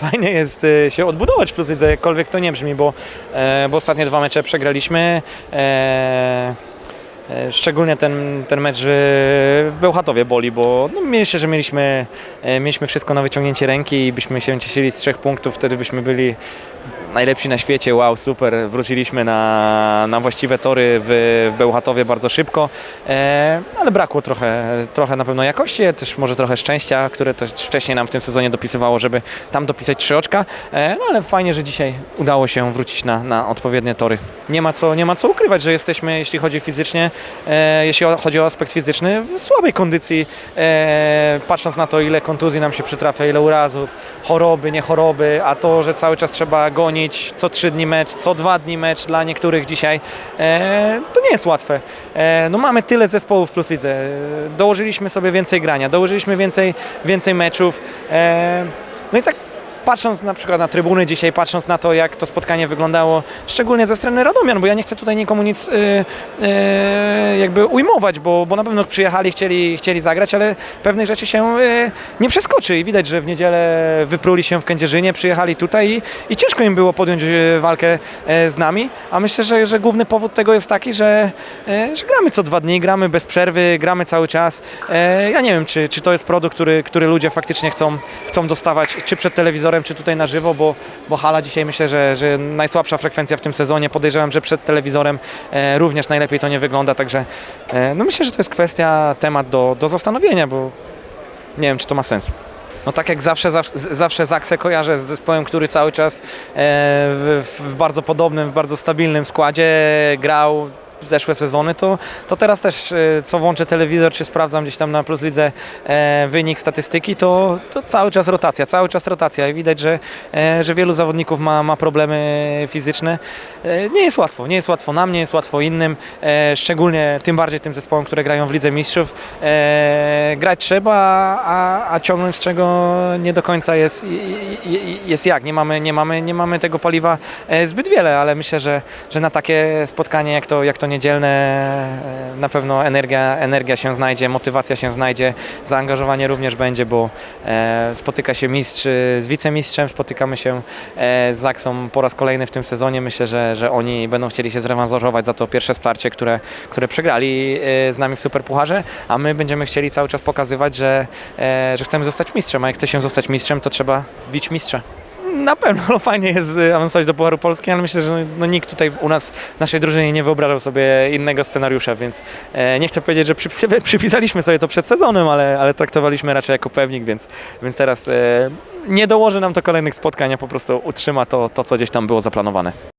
fajnie jest e, się odbudować w Plus Lidze, jakkolwiek to nie brzmi, bo, e, bo ostatnie dwa mecze przegraliśmy. E, e, Szczególnie ten, ten mecz w Bełchatowie boli, bo no, myślę, że mieliśmy, mieliśmy wszystko na wyciągnięcie ręki i byśmy się cieszyli z trzech punktów, wtedy byśmy byli najlepsi na świecie, wow, super, wróciliśmy na, na właściwe tory w, w Bełchatowie bardzo szybko, e, ale brakło trochę, trochę na pewno jakości, też może trochę szczęścia, które też wcześniej nam w tym sezonie dopisywało, żeby tam dopisać trzy oczka, e, no ale fajnie, że dzisiaj udało się wrócić na, na odpowiednie tory. Nie ma, co, nie ma co ukrywać, że jesteśmy, jeśli chodzi fizycznie, e, jeśli chodzi o aspekt fizyczny, w słabej kondycji, e, patrząc na to, ile kontuzji nam się przytrafia, ile urazów, choroby, nie choroby, a to, że cały czas trzeba gonić co trzy dni mecz, co dwa dni mecz dla niektórych dzisiaj, e, to nie jest łatwe. E, no mamy tyle zespołów w Plus Lidze, e, dołożyliśmy sobie więcej grania, dołożyliśmy więcej, więcej meczów, e, no i tak patrząc na przykład na trybuny dzisiaj, patrząc na to, jak to spotkanie wyglądało, szczególnie ze strony Radomian, bo ja nie chcę tutaj nikomu nic y, y, jakby ujmować, bo, bo na pewno przyjechali, chcieli, chcieli zagrać, ale pewnych rzeczy się y, nie przeskoczy i widać, że w niedzielę wypruli się w Kędzierzynie, przyjechali tutaj i, i ciężko im było podjąć y, walkę y, z nami, a myślę, że, że główny powód tego jest taki, że, y, że gramy co dwa dni, gramy bez przerwy, gramy cały czas. Ja nie wiem, czy, czy to jest produkt, który, który ludzie faktycznie chcą, chcą dostawać, czy przed telewizorem, czy tutaj na żywo, bo, bo hala dzisiaj myślę, że, że najsłabsza frekwencja w tym sezonie. Podejrzewam, że przed telewizorem e, również najlepiej to nie wygląda, także e, no myślę, że to jest kwestia, temat do, do zastanowienia, bo nie wiem, czy to ma sens. No tak jak zawsze, zawsze, zawsze Zaksę kojarzę z zespołem, który cały czas e, w, w bardzo podobnym, w bardzo stabilnym składzie grał zeszłe sezony, to, to teraz też e, co włączę telewizor, czy sprawdzam gdzieś tam na Plus Lidze e, wynik statystyki, to, to cały czas rotacja, cały czas rotacja i widać, że, e, że wielu zawodników ma, ma problemy fizyczne. Nie jest łatwo, nie jest łatwo nam, nie jest łatwo innym, szczególnie tym bardziej tym zespołom, które grają w Lidze Mistrzów. Grać trzeba, a, a ciągnąć z czego nie do końca jest, jest jak. Nie mamy, nie, mamy, nie mamy tego paliwa zbyt wiele, ale myślę, że, że na takie spotkanie jak to, jak to niedzielne e, na pewno energia, energia się znajdzie, motywacja się znajdzie, zaangażowanie również będzie, bo e, spotyka się mistrz e, z wicemistrzem, spotykamy się z Zaksą po raz kolejny w tym sezonie. Myślę, że, że oni będą chcieli się zrewanżować za to pierwsze starcie, które, które przegrali z nami w Superpucharze, a my będziemy chcieli cały czas pokazywać, że, że chcemy zostać mistrzem, a jak chce się zostać mistrzem, to trzeba bić mistrza. Na pewno no, fajnie jest y, awansować do Pucharu Polski, ale myślę, że no, no, nikt tutaj u nas, w naszej drużynie nie wyobrażał sobie innego scenariusza, więc e, nie chcę powiedzieć, że przypisy- przypisaliśmy sobie to przed sezonem, ale, ale traktowaliśmy raczej jako pewnik, więc, więc teraz e, nie dołoży nam to kolejnych spotkań, a po prostu utrzyma to, to, co gdzieś tam było zaplanowane.